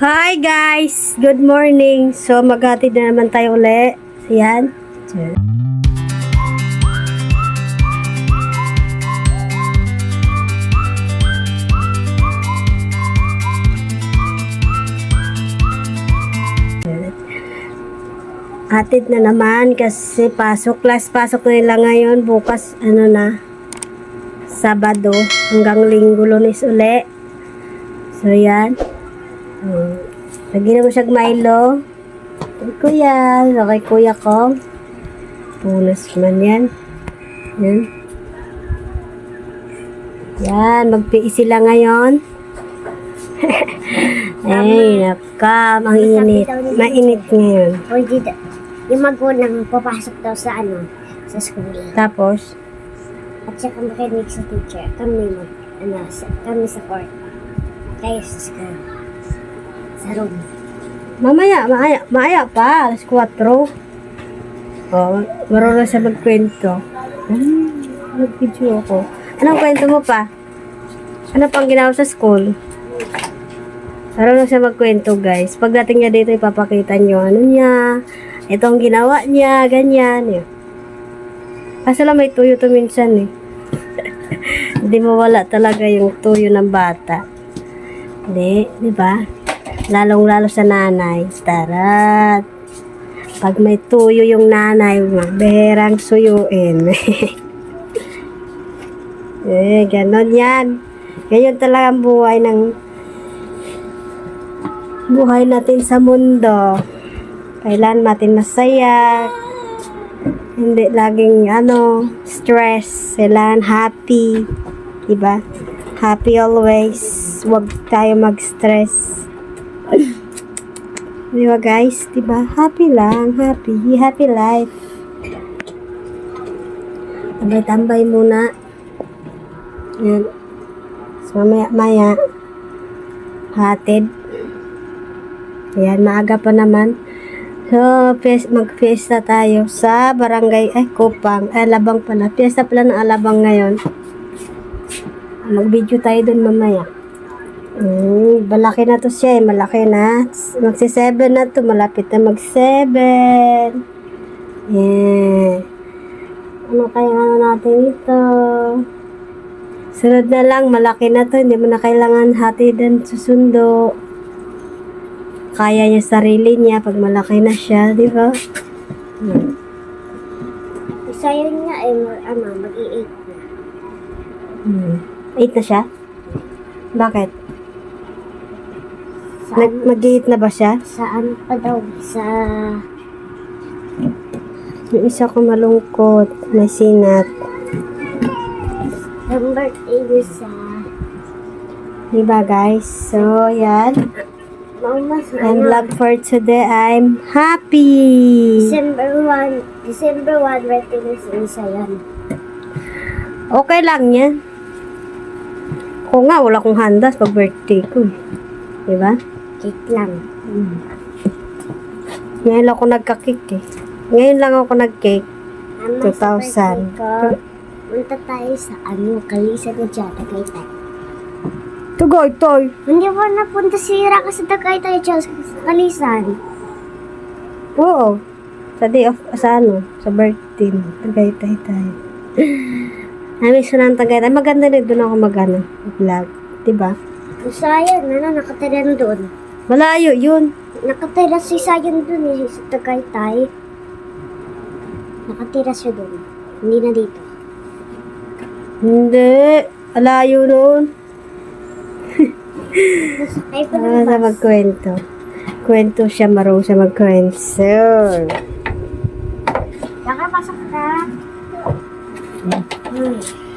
Hi guys! Good morning! So maghatid na naman tayo uli. Yan. Atid na naman kasi pasok, class pasok nila ngayon. Bukas, ano na, Sabado hanggang Linggo, Lunes uli. So, yan. Hmm. Lagyan mo siya Milo. Kay kuya. So, kay kuya ko. Punas man yan. Yan. Yan. Magpiis sila ngayon. Ay, nakam. Ang init. Mainit ngayon. O di da- yung magulang papasok daw sa ano, sa school. Tapos, At saka makinig sa teacher. Kami mag, ano, sa, kami sa court. Kayo sa school. Sa mamaya, maaya, maaya pa. Alas 4. Oh, marunong siya magkwento. Hmm, nag-video ako. Anong kwento mo pa? Ano pang ginawa sa school? Marunong siya magkwento, guys. Pagdating niya dito, ipapakita niyo ano niya. Ito ang ginawa niya, ganyan. Yun. Kaso lang may tuyo to minsan eh. Hindi mawala talaga yung tuyo ng bata. Hindi, di ba? Lalong-lalo sa nanay. Tarat. Pag may tuyo yung nanay, magberang suyuin. eh, ganon yan. Ganyan talaga ang buhay ng buhay natin sa mundo. Kailan natin masaya. Hindi laging ano, stress. Kailan happy. Diba? Happy always. Huwag tayo mag-stress. Di ba guys? Di ba? Happy lang. Happy. Happy life. Tambay-tambay muna. Yan. So, mamaya-maya. Hatid. Ayan, maaga pa naman. So, fies- mag-fiesta tayo sa barangay, ay, Kupang. Alabang pala. Fiesta pala ng Alabang ngayon. Mag-video tayo dun mamaya. Mm, malaki na to siya eh. Malaki na. Magsi 7 na to. Malapit na mag 7. Yeah. Ano kaya ano natin ito? Sunod na lang. Malaki na to. Hindi mo na kailangan hatidan susundo. Kaya niya sarili niya pag malaki na siya. Di ba? Hmm. Isa yun nga eh, ano, mag-i-8 na. Hmm. Eight na siya? Bakit? Nag mag na ba siya? sa ano pa daw, sa... Yung isa ko malungkot. May sinat. Birthday niya sa... Di ba guys? So, yan. And vlog for today, I'm happy! December 1, December 1, birthday niya sa isa yan. Okay lang yan. Ako nga, wala akong handas pag birthday ko. eh. Cake lang. Ngayon lang ako nagka-cake eh. Ngayon lang ako nag-cake. Mama, 2000. sa birthday ko, punta tayo sa ano, Kalisa na dyan, Tagaytay. Tugay, toy. Hindi mo napunta si Raka sa Tagaytay dyan, sa Kalisan. Oo. Sa day of, sa ano, sa birthday mo. Tagaytay tayo. Namiss ko ng Tagaytay. Maganda rin doon ako mag-ano, vlog. Diba? Sayang, ano, nakatira na doon. Malayo yun. Nakatira si Sayang doon eh, sa Tagaytay. Nakatira siya doon. Hindi na dito. Hindi. Malayo nun. Ay, pa Ano sa magkwento? Kwento siya, marunong siya magkwento. Nakapasok ka. Hmm.